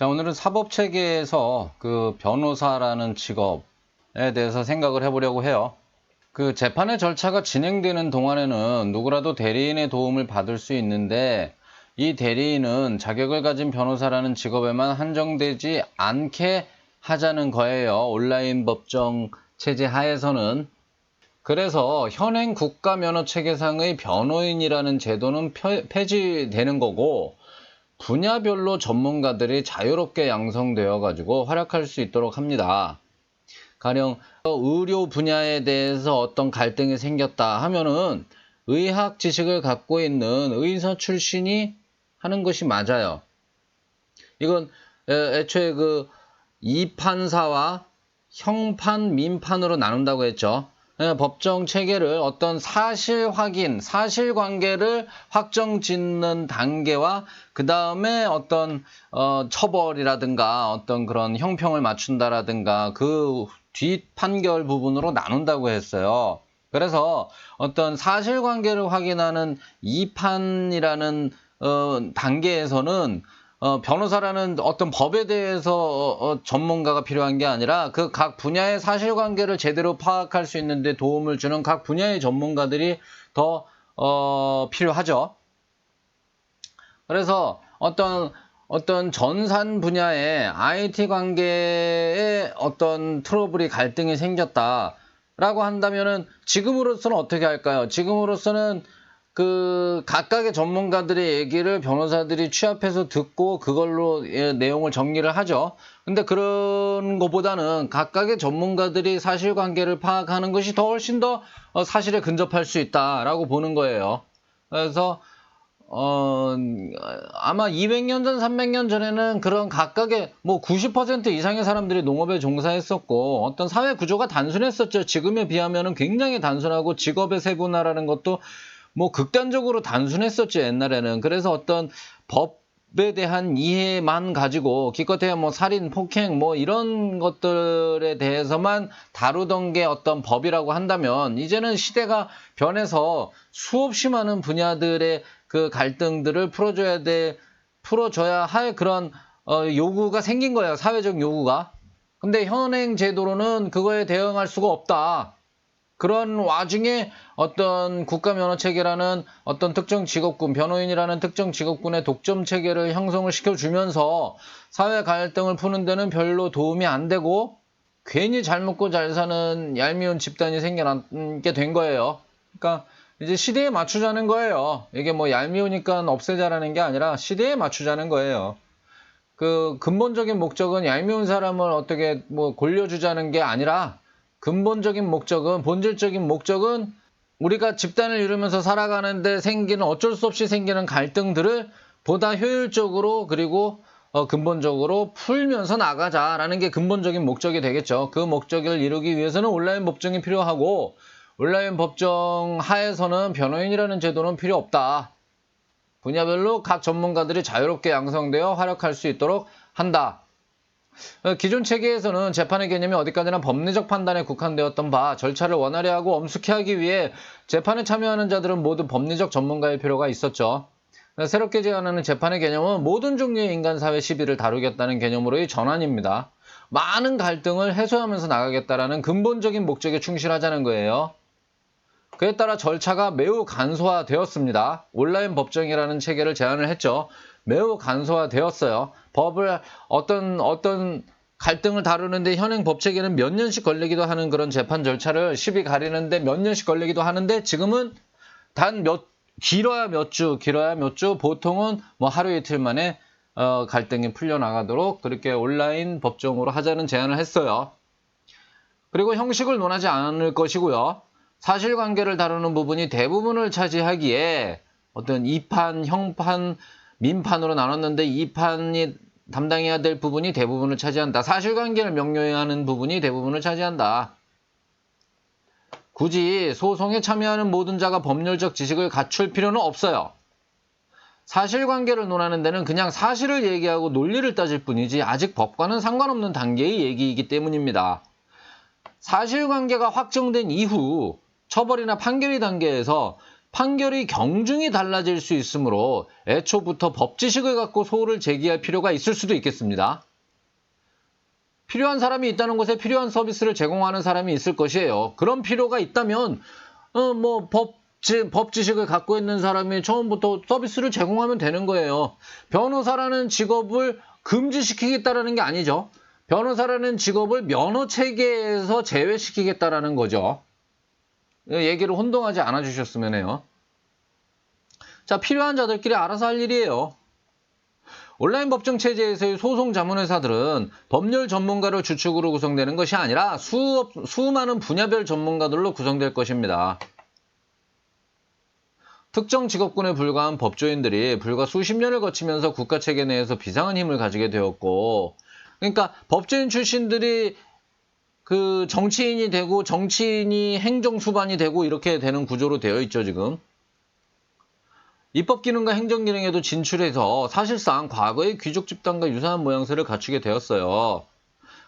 자, 오늘은 사법체계에서 그 변호사라는 직업에 대해서 생각을 해보려고 해요. 그 재판의 절차가 진행되는 동안에는 누구라도 대리인의 도움을 받을 수 있는데 이 대리인은 자격을 가진 변호사라는 직업에만 한정되지 않게 하자는 거예요. 온라인 법정 체제 하에서는. 그래서 현행 국가 면허 체계상의 변호인이라는 제도는 펴- 폐지되는 거고 분야별로 전문가들이 자유롭게 양성되어 가지고 활약할 수 있도록 합니다. 가령 의료 분야에 대해서 어떤 갈등이 생겼다 하면은 의학 지식을 갖고 있는 의사 출신이 하는 것이 맞아요. 이건 애- 애초에 그 이판사와 형판, 민판으로 나눈다고 했죠. 예, 법정 체계를 어떤 사실 확인, 사실 관계를 확정 짓는 단계와 그 다음에 어떤 어, 처벌이라든가 어떤 그런 형평을 맞춘다라든가 그 뒷 판결 부분으로 나눈다고 했어요. 그래서 어떤 사실 관계를 확인하는 이판이라는 어, 단계에서는 어, 변호사라는 어떤 법에 대해서 어, 어, 전문가가 필요한 게 아니라 그 각 분야의 사실관계를 제대로 파악할 수 있는데 도움을 주는 각 분야의 전문가들이 더 어, 필요하죠. 그래서 어떤 어떤 전산 분야의 IT 관계에 어떤 트러블이 갈등이 생겼다라고 한다면은 지금으로서는 어떻게 할까요? 지금으로서는 그 각각의 전문가들의 얘기를 변호사들이 취합해서 듣고 그걸로 예, 내용을 정리를 하죠. 근데 그런 것보다는 각각의 전문가들이 사실관계를 파악하는 것이 더 훨씬 더 어, 사실에 근접할 수 있다라고 보는 거예요. 그래서 어, 아마 200년 전, 300년 전에는 그런 각각의 뭐 90% 이상의 사람들이 농업에 종사했었고 어떤 사회 구조가 단순했었죠. 지금에 비하면은 굉장히 단순하고 직업의 세분화라는 것도 뭐 극단적으로 단순했었죠. 옛날에는. 그래서 어떤 법에 대한 이해만 가지고 기껏해야 뭐 살인, 폭행 뭐 이런 것들에 대해서만 다루던 게 어떤 법이라고 한다면 이제는 시대가 변해서 수없이 많은 분야들의 그 갈등들을 풀어줘야 돼, 풀어줘야 할 그런 어, 요구가 생긴 거예요. 사회적 요구가. 근데 현행 제도로는 그거에 대응할 수가 없다. 그런 와중에 어떤 국가 면허 체계라는 어떤 특정 직업군, 변호인이라는 특정 직업군의 독점 체계를 형성을 시켜주면서 사회 갈등을 푸는 데는 별로 도움이 안 되고 괜히 잘 먹고 잘 사는 얄미운 집단이 생겨나게 된 거예요. 그러니까 이제 시대에 맞추자는 거예요. 이게 뭐 얄미우니까 없애자라는 게 아니라 시대에 맞추자는 거예요. 그 근본적인 목적은 얄미운 사람을 어떻게 뭐 골려주자는 게 아니라 근본적인 목적은 본질적인 목적은 우리가 집단을 이루면서 살아가는데 생기는 어쩔 수 없이 생기는 갈등들을 보다 효율적으로 그리고 어, 근본적으로 풀면서 나가자라는 게 근본적인 목적이 되겠죠. 그 목적을 이루기 위해서는 온라인 법정이 필요하고 온라인 법정 하에서는 변호인이라는 제도는 필요 없다. 분야별로 각 전문가들이 자유롭게 양성되어 활약할 수 있도록 한다. 어, 기존 체계에서는 재판의 개념이 어디까지나 법리적 판단에 국한되었던 바 절차를 원활히 하고 엄숙히 하기 위해 재판에 참여하는 자들은 모두 법리적 전문가일 필요가 있었죠. 어, 새롭게 제안하는 재판의 개념은 모든 종류의 인간 사회 시비를 다루겠다는 개념으로의 전환입니다. 많은 갈등을 해소하면서 나가겠다라는 근본적인 목적에 충실하자는 거예요. 그에 따라 절차가 매우 간소화되었습니다. 온라인 법정이라는 체계를 제안을 했죠. 매우 간소화되었어요. 법을 어떤 어떤 갈등을 다루는데 현행 법 체계는 몇 년씩 걸리기도 하는 그런 재판 절차를 시비 가리는데 몇 년씩 걸리기도 하는데 지금은 단 몇 길어야 몇 주, 길어야 몇 주, 보통은 뭐 하루 이틀 만에 어, 갈등이 풀려나가도록 그렇게 온라인 법정으로 하자는 제안을 했어요. 그리고 형식을 논하지 않을 것이고요. 사실관계를 다루는 부분이 대부분을 차지하기에 어떤 2판, 형판, 민판으로 나눴는데 2판이 담당해야 될 부분이 대부분을 차지한다. 사실관계를 명료해야 하는 부분이 대부분을 차지한다. 굳이 소송에 참여하는 모든 자가 법률적 지식을 갖출 필요는 없어요. 사실관계를 논하는 데는 그냥 사실을 얘기하고 논리를 따질 뿐이지 아직 법과는 상관없는 단계의 얘기이기 때문입니다. 사실관계가 확정된 이후 처벌이나 판결이 단계에서 판결이 경중이 달라질 수 있으므로 애초부터 법지식을 갖고 소를 제기할 필요가 있을 수도 있겠습니다. 필요한 사람이 있다는 곳에 필요한 서비스를 제공하는 사람이 있을 것이에요. 그런 필요가 있다면 어, 뭐 법 지, 법 지식을 갖고 있는 사람이 처음부터 서비스를 제공하면 되는 거예요. 변호사라는 직업을 금지시키겠다라는 게 아니죠. 변호사라는 직업을 면허 체계에서 제외시키겠다라는 거죠. 얘기를 혼동하지 않아 주셨으면 해요. 자, 필요한 자들끼리 알아서 할 일이에요. 온라인 법정 체제에서의 소송 자문회사들은 법률 전문가를 주축으로 구성되는 것이 아니라 수, 수많은 분야별 전문가들로 구성될 것입니다. 특정 직업군에 불과한 법조인들이 불과 수십 년을 거치면서 국가 체계 내에서 비상한 힘을 가지게 되었고, 그러니까 법조인 출신들이 그 정치인이 되고 정치인이 행정수반이 되고 이렇게 되는 구조로 되어 있죠, 지금. 입법 기능과 행정 기능에도 진출해서 사실상 과거의 귀족 집단과 유사한 모양새를 갖추게 되었어요.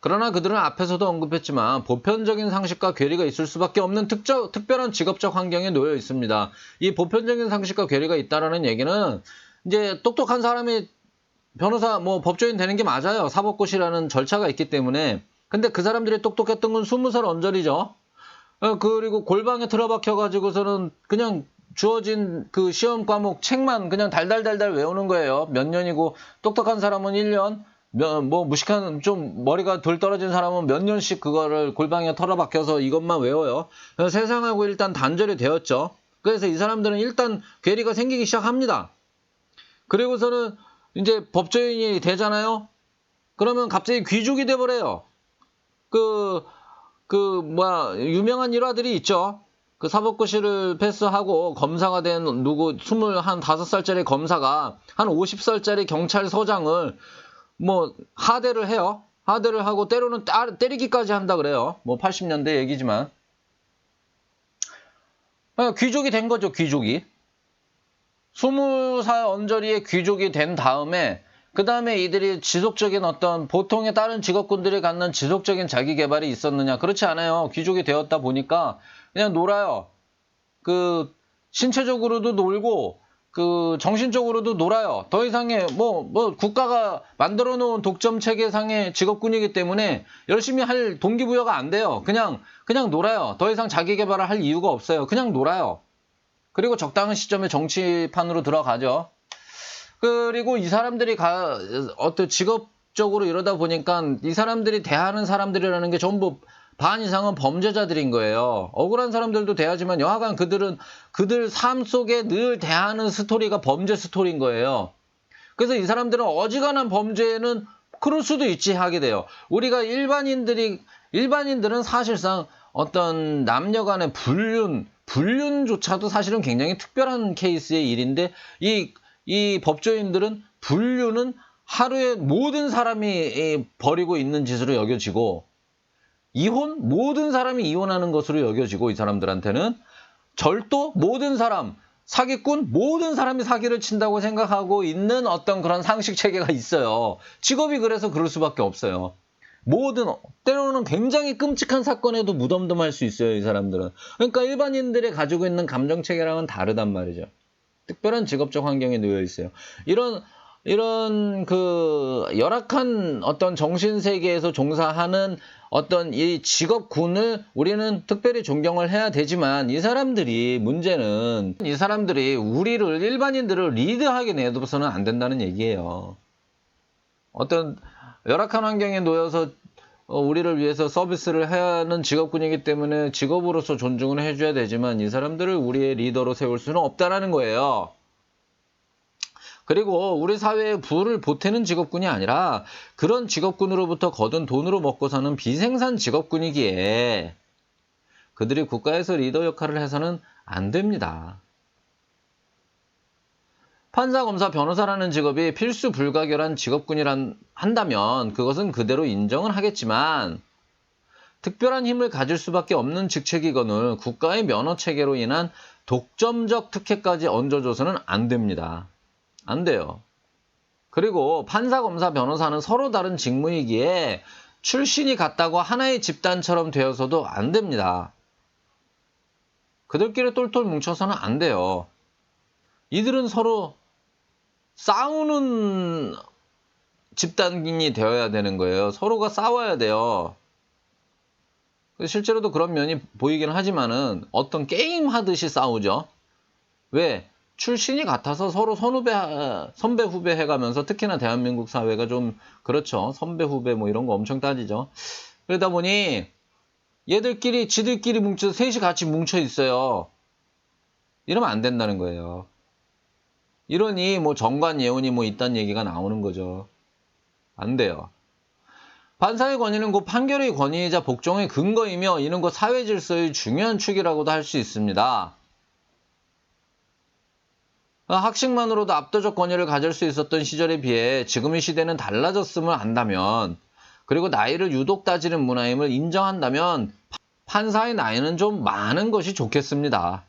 그러나 그들은 앞에서도 언급했지만 보편적인 상식과 괴리가 있을 수밖에 없는 특적, 특별한 직업적 환경에 놓여 있습니다. 이 보편적인 상식과 괴리가 있다라는 얘기는 이제 똑똑한 사람이 변호사 뭐 법조인 되는 게 맞아요. 사법고시라는 절차가 있기 때문에. 근데 그 사람들이 똑똑했던 건 20살 언저리죠. 어, 그리고 골방에 틀어박혀 가지고서는 그냥 주어진 그 시험 과목 책만 그냥 달달달달 외우는 거예요. 몇 년이고 똑똑한 사람은 1년, 뭐 무식한 좀 머리가 덜 떨어진 사람은 몇 년씩 그거를 골방에 털어박혀서 이것만 외워요. 세상하고 일단 단절이 되었죠. 그래서 이 사람들은 일단 괴리가 생기기 시작합니다. 그리고서는 이제 법조인이 되잖아요. 그러면 갑자기 귀족이 돼버려요. 그, 그, 뭐야, 유명한 일화들이 있죠. 그 사법고시를 패스하고 검사가 된 누구 25살짜리 검사가 한 50살짜리 경찰서장을 뭐 하대를 해요. 하대를 하고 때로는 따, 때리기까지 한다 그래요. 뭐 80년대 얘기지만. 아, 귀족이 된 거죠, 귀족이. 20살 언저리에 귀족이 된 다음에 그 다음에 이들이 지속적인 어떤 보통의 다른 직업군들이 갖는 지속적인 자기 개발이 있었느냐? 그렇지 않아요. 귀족이 되었다 보니까 그냥 놀아요. 그 신체적으로도 놀고 그 정신적으로도 놀아요. 더 이상의 뭐, 뭐 국가가 만들어 놓은 독점 체계상의 직업군이기 때문에 열심히 할 동기부여가 안 돼요. 그냥 그냥 놀아요. 더 이상 자기 개발을 할 이유가 없어요. 그냥 놀아요. 그리고 적당한 시점에 정치판으로 들어가죠. 그리고 이 사람들이 가, 어떤 직업적으로 이러다 보니까 이 사람들이 대하는 사람들이라는 게 전부 반 이상은 범죄자들인 거예요. 억울한 사람들도 대하지만 여하간 그들은 그들 삶 속에 늘 대하는 스토리가 범죄 스토리인 거예요. 그래서 이 사람들은 어지간한 범죄는 그럴 수도 있지 하게 돼요. 우리가 일반인들이 일반인들은 사실상 어떤 남녀 간의 불륜, 불륜조차도 사실은 굉장히 특별한 케이스의 일인데 이, 이 법조인들은 불륜은 하루에 모든 사람이 버리고 있는 짓으로 여겨지고 이혼 모든 사람이 이혼하는 것으로 여겨지고 이 사람들한테는 절도 모든 사람 사기꾼 모든 사람이 사기를 친다고 생각하고 있는 어떤 그런 상식 체계가 있어요. 직업이 그래서 그럴 수밖에 없어요. 모든 때로는 굉장히 끔찍한 사건에도 무덤덤할 수 있어요. 이 사람들은. 그러니까 일반인들이 가지고 있는 감정 체계랑은 다르단 말이죠. 특별한 직업적 환경에 놓여 있어요. 이런 이런 그 열악한 어떤 정신 세계에서 종사하는 어떤 이 직업군을 우리는 특별히 존경을 해야 되지만 이 사람들이 문제는 이 사람들이 우리를 일반인들을 리드하게 내둬서는 안 된다는 얘기예요. 어떤 열악한 환경에 놓여서 어, 우리를 위해서 서비스를 하는 직업군이기 때문에 직업으로서 존중을 해줘야 되지만 이 사람들을 우리의 리더로 세울 수는 없다라는 거예요. 그리고 우리 사회에 부를 보태는 직업군이 아니라 그런 직업군으로부터 거둔 돈으로 먹고 사는 비생산 직업군이기에 그들이 국가에서 리더 역할을 해서는 안 됩니다. 판사, 검사, 변호사라는 직업이 필수 불가결한 직업군이란 한다면 그것은 그대로 인정은 하겠지만 특별한 힘을 가질 수밖에 없는 직책이건을 국가의 면허 체계로 인한 독점적 특혜까지 얹어줘서는 안 됩니다. 안 돼요. 그리고 판사, 검사, 변호사는 서로 다른 직무이기에 출신이 같다고 하나의 집단처럼 되어서도 안 됩니다. 그들끼리 똘똘 뭉쳐서는 안 돼요. 이들은 서로 싸우는 집단이 되어야 되는 거예요. 서로가 싸워야 돼요. 실제로도 그런 면이 보이긴 하지만은 어떤 게임 하듯이 싸우죠. 왜? 출신이 같아서 서로 선후배, 선배 후배 해가면서 특히나 대한민국 사회가 좀 그렇죠. 선배 후배 뭐 이런 거 엄청 따지죠. 그러다 보니 얘들끼리 지들끼리 뭉쳐 셋이 같이 뭉쳐 있어요. 이러면 안 된다는 거예요. 이러니 뭐 정관 예언이 뭐 있다는 얘기가 나오는 거죠. 안 돼요. 판사의 권위는 곧 판결의 권위이자 복종의 근거이며 이는 곧 사회 질서의 중요한 축이라고도 할 수 있습니다. 학식만으로도 압도적 권위를 가질 수 있었던 시절에 비해 지금의 시대는 달라졌음을 안다면 그리고 나이를 유독 따지는 문화임을 인정한다면 판사의 나이는 좀 많은 것이 좋겠습니다.